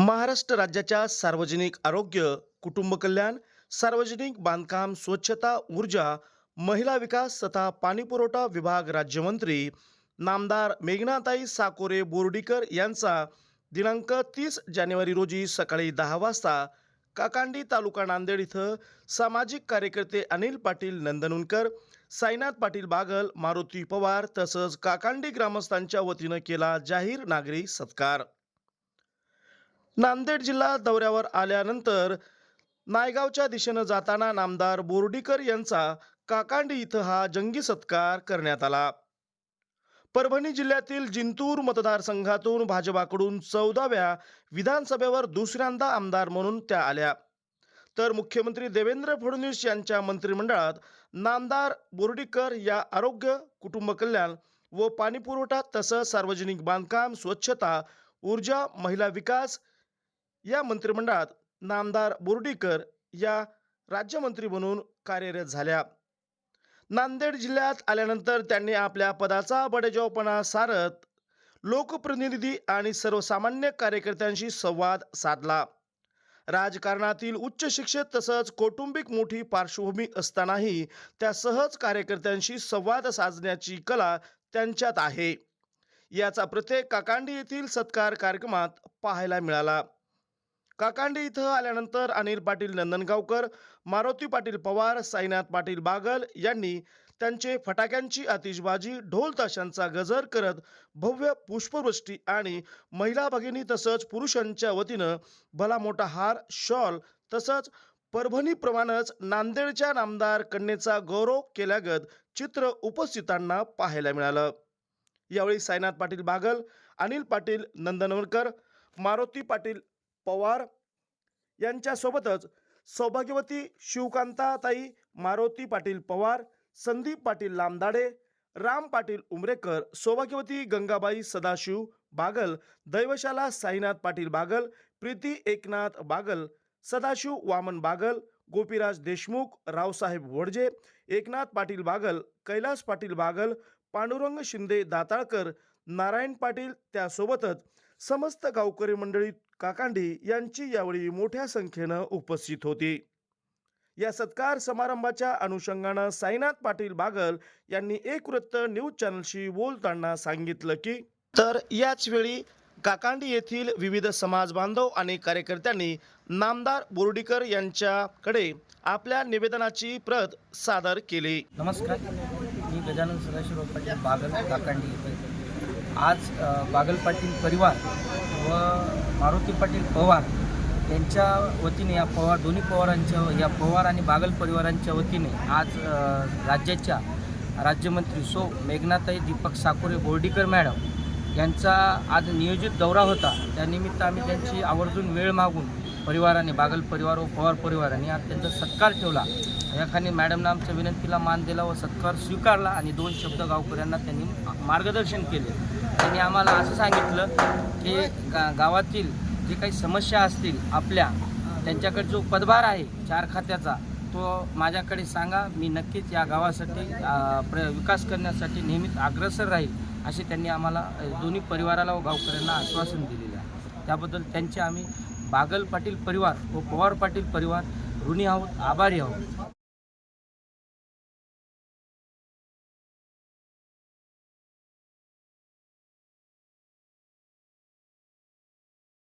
महाराष्ट्र राज्याच्या सार्वजनिक आरोग्य कुटुंब कल्याण सार्वजनिक बांधकाम स्वच्छता ऊर्जा महिला विकास तथा पाणीपुरवठा विभाग राज्यमंत्री नामदार मेघनाताई साकोरे बोर्डीकर यांचा दिनांक तीस जानेवारी रोजी सकाळी दहा वाजता काकांडी तालुका नांदेड इथं सामाजिक कार्यकर्ते अनिल पाटील नंदनुनकर साईनाथ पाटील बागल मारुती पवार तसंच काकांडी ग्रामस्थांच्या वतीनं केला जाहीर नागरी सत्कार. नांदेड जिल्हा दौऱ्यावर आल्यानंतर नायगावच्या दिशेनं जाताना नामदार बोर्डीकर यांचा काकांडी इथं हा जंगी सत्कार करण्यात आला. परभणी जिल्ह्यातील जिंतूर मतदारसंघातून भाजपाकडून चौदाव्या विधानसभेवर दुसऱ्यांदा आमदार म्हणून त्या आल्या. तर मुख्यमंत्री देवेंद्र फडणवीस यांच्या मंत्रिमंडळात नामदार बोर्डीकर या आरोग्य कुटुंब कल्याण व पाणीपुरवठा तसंच सार्वजनिक बांधकाम स्वच्छता ऊर्जा महिला विकास या मंत्रिमंडळात नामदार बोर्डीकर या राज्यमंत्री म्हणून कार्यरत झाल्या. नांदेड जिल्ह्यात आल्यानंतर त्यांनी आपल्या पदाचा बडेजावपणा सारत लोकप्रतिनिधी आणि सर्वसामान्य कार्यकर्त्यांशी संवाद साधला. राजकारणातील उच्च शिक्षित तसंच कौटुंबिक मोठी पार्श्वभूमी असतानाही त्या सहज कार्यकर्त्यांशी संवाद साधण्याची कला त्यांच्यात आहे. याचा प्रत्येक काकांडी येथील सत्कार कार्यक्रमात पाहायला मिळाला. काकांडी इथं आल्यानंतर अनिल पाटील नंदनगावकर मारुती पाटील पवार साईनाथ पाटील बागल यांनी त्यांचे फटाक्यांची आतिषबाजी ढोल ताशांचा गजर करत भव्य पुष्पवृष्टी आणि महिला भगिनी तसंच पुरुषांच्या वतीनं भला मोठा हार शॉल तसंच परभणीप्रमाणेच नांदेडच्या नामदार कन्येचा गौरव केल्यागत चित्र उपस्थितांना पाहायला मिळालं. यावेळी साईनाथ पाटील बागल अनिल पाटील नंदनवरकर मारुती पाटील पवार यांच्यासोबतच सौभाग्यवती शिवकांताताई मारुती पाटील पवार संदीप पाटील लामदाडे राम पाटील उमरेकर सौभाग्यवती गंगाबाई सदाशिव बागल दैवशाला साईनाथ पाटील बागल प्रीती एकनाथ बागल सदाशिव वामन बागल गोपीराज देशमुख रावसाहेब वडजे एकनाथ पाटील बागल कैलास पाटील बागल पांडुरंग शिंदे दाताळकर नारायण पाटील त्यासोबतच समस्त गावकरी मंडळी काकांडी यांची यावेळी मोठ्या संख्येनं उपस्थित होती. या सत्कार समारंभाच्या अनुषंगानं साईनाथ पाटील बागल यांनी एक वृत्त न्यूज चॅनलशी बोलताना सांगितलं की तर याच वेळी काकांडी येथील विविध समाज बांधव आणि कार्यकर्त्यांनी नामदार बोर्डीकर यांच्याकडे आपल्या निवेदनाची प्रत सादर केली. नमस्कार. मी गजानन पाटील बागल काकांडी आज बागल पाटील परिवार व मारुती पाटील पवार यांच्या वतीने या पवार दोन्ही पवारांच्या या पवार आणि बागल परिवारांच्या वतीने आज राज्याच्या राज्यमंत्री सो मेघनाताई दीपक साकोरे बोर्डीकर मॅडम यांचा आज नियोजित दौरा होता. त्यानिमित्त आम्ही त्यांची आवर्जून वेळ मागून परिवाराने बागल परिवार व पवार परिवाराने आज त्यांचा सत्कार ठेवला. याखाने मॅडमनं आमच्या विनंतीला मान दिला व सत्कार स्वीकारला आणि दोन शब्द गावकऱ्यांना त्यांनी मार्गदर्शन केले. त्यांनी आम्हाला असं सांगितलं की गा गावातील जे काही समस्या असतील आपल्या त्यांच्याकडे जो पदभार आहे चार खात्याचा तो माझ्याकडे सांगा. मी नक्कीच या गावासाठी प्र विकास करण्यासाठी नेहमीच अग्रसर राहील असे त्यांनी आम्हाला दोन्ही परिवाराला व गावकऱ्यांना आश्वासन दिलेलं आहे. त्याबद्दल त्यांचे आम्ही बागल पाटील परिवार व पवार पाटील परिवार ऋणी आहोत आभारी आहोत.